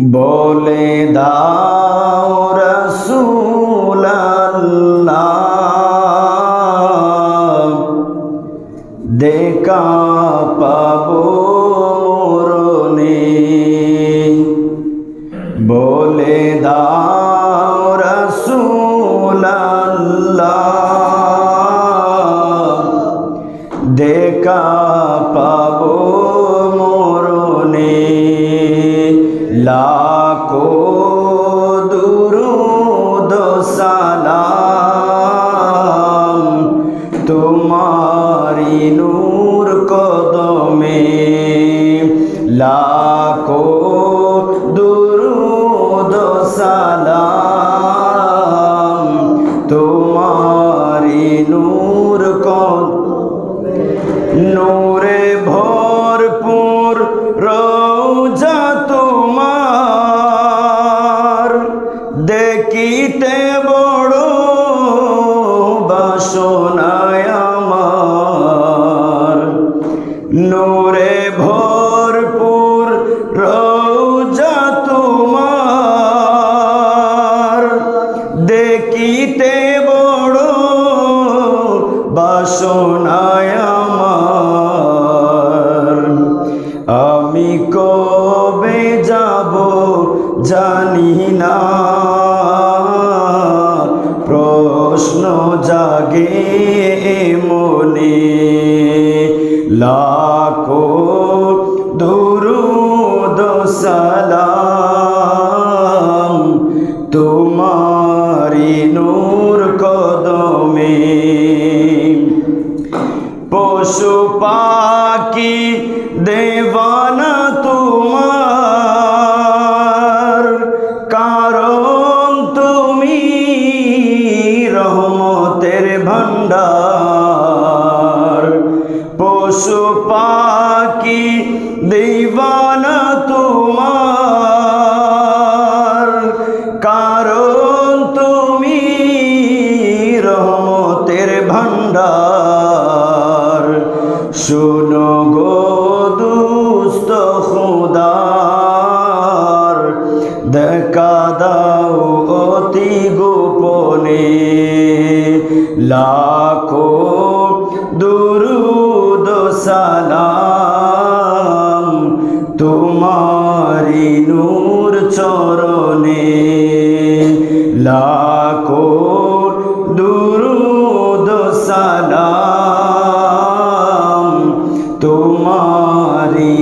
বলে দাও রসুল্লাহ দেখা পাবো মরণে। বলে দাও রসুল্লাহ দেখা পাবো লাখো দুরুদ সালাম। দেখিতে বড় বাসনায় আমার। নূরে ভরপুর রোজা তোমার। দেখিতে বড় বাসনায় আমার। আমি কবে যাব জানি না। প্রশ্ন জাগে মনে। লাখো দুরুদ সালাম তোমারি নূর কদমে। পশু পাখি দেবানা তোমার রহমতের ভণ্ডার। পশু পাখি দিবানা তোমার। কারণ তুমি রহমতের ভান্ডার শুনো লাখো দুরুদ সালাম তোমারি নূর চরণে। লাখো দুরুদ সালাম তোমারি